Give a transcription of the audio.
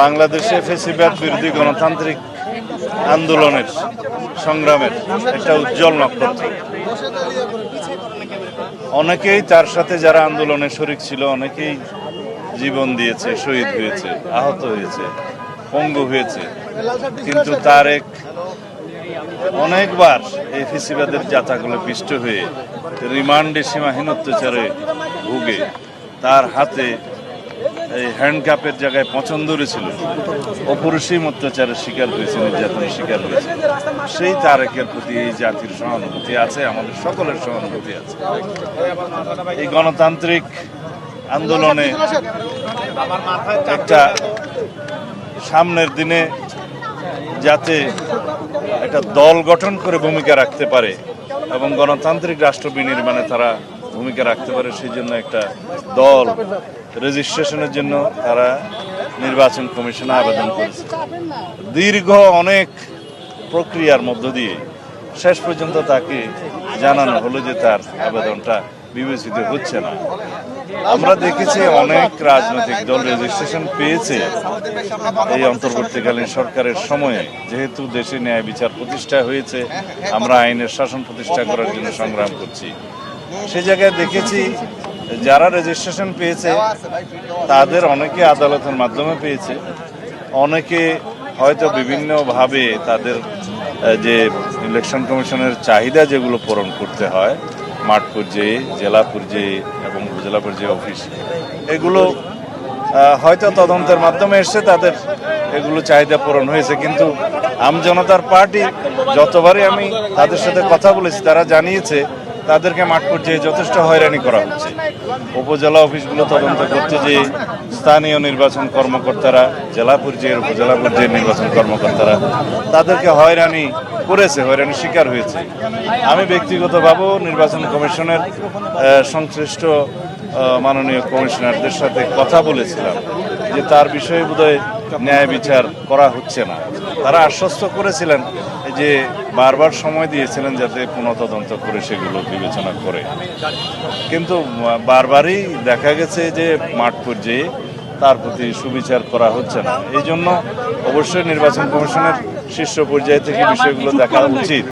বাংলাদেশে ফেসিবাদ বিরোধী গণতান্ত্রিক আন্দোলনের সংগ্রামের একটা উজ্জ্বল নক্ষত্র। অনেকেই তার সাথে যারা আন্দোলনে শরিক ছিল, অনেকেই জীবন দিয়েছে, শহীদ হয়েছে, আহত হয়েছে, পঙ্গু হয়েছে। কিন্তু তার এক অনেকবার এই ফেসিবাদের যাতাগুলো পিষ্ট হয়ে রিমান্ডে সীমাহীন অত্যাচারে ভুগে তার হাতে এই হ্যান্ডকাপের জায়গায় পছন্দ ছিল। অপরিসীম অত্যাচারের শিকার হয়েছে, নির্যাতনের শিকার হয়েছে। সেই তারেকের প্রতি এই জাতির সহানুভূতি আছে, আমাদের সকলের সহানুভূতি আছে। এই গণতান্ত্রিক আন্দোলনে একটা সামনের দিনে যাতে একটা দল গঠন করে ভূমিকা রাখতে পারে এবং গণতান্ত্রিক রাষ্ট্র বিনির্মাণে তারা ভূমিকা রাখতে পারে, সেই জন্য একটা দল রেজিস্ট্রেশনের জন্য তারা নির্বাচন কমিশনে আবেদন করেছে। দীর্ঘ অনেক প্রক্রিয়ার মধ্য দিয়ে শেষ পর্যন্ত তাকে জানানো হলো যে তার আবেদনটা বিবেচিত হচ্ছে না। আমরা দেখেছি অনেক রাজনৈতিক দল রেজিস্ট্রেশন পেয়েছে এই অন্তর্বর্তীকালীন সরকারের সময়ে। যেহেতু দেশে ন্যায় বিচার প্রতিষ্ঠা হয়েছে, আমরা আইনের শাসন প্রতিষ্ঠা করার জন্য সংগ্রাম করছি। সে জায়গায় দেখেছি যারা রেজিস্ট্রেশন পেয়েছে, তাদের অনেকে আদালতের মাধ্যমে পেয়েছে। অনেকে হয়তো বিভিন্নভাবে তাদের যে ইলেকশন কমিশনের চাহিদা যেগুলো পূরণ করতে হয় মাঠ পর্যায়ে জেলা পর্যায়ে এবং উপজেলা পর্যায়ে অফিস এগুলো হয়তো তদন্তের মাধ্যমে এসছে, তাদের এগুলো চাহিদা পূরণ হয়েছে। কিন্তু আমজনতার পার্টি, যতবারই আমি তাদের সাথে কথা বলেছি, তারা জানিয়েছে তাদেরকে মাঠ পর্যায়ে যথেষ্ট হয়রানি করা হচ্ছে। উপজেলা অফিসগুলো তদন্ত করতে যে স্থানীয় নির্বাচন কর্মকর্তারা, জেলা পর্যায়ের উপজেলা পর্যায়ের নির্বাচন কর্মকর্তারা, তাদেরকে হয়রানি করেছে, হয়রানির শিকার হয়েছে। আমি ব্যক্তিগতভাবেও নির্বাচন কমিশনের সংশ্লিষ্ট মাননীয় কমিশনারদের সাথে কথা বলেছিলাম যে তার বিষয়ে বোধহয় ন্যায় বিচার করা হচ্ছে না। তারা আশ্বস্ত করেছিলেন যে বারবার সময় দিয়েছিলেন যাতে পুনঃতদন্ত করে সেগুলো বিবেচনা করে। কিন্তু বারবারই দেখা গেছে যে মাঠ পর্যায়ে তার প্রতি সুবিচার করা হচ্ছে না। এই জন্য অবশ্যই নির্বাচন কমিশনের শীর্ষ পর্যায়ে থেকে বিষয়গুলো দেখা উচিত।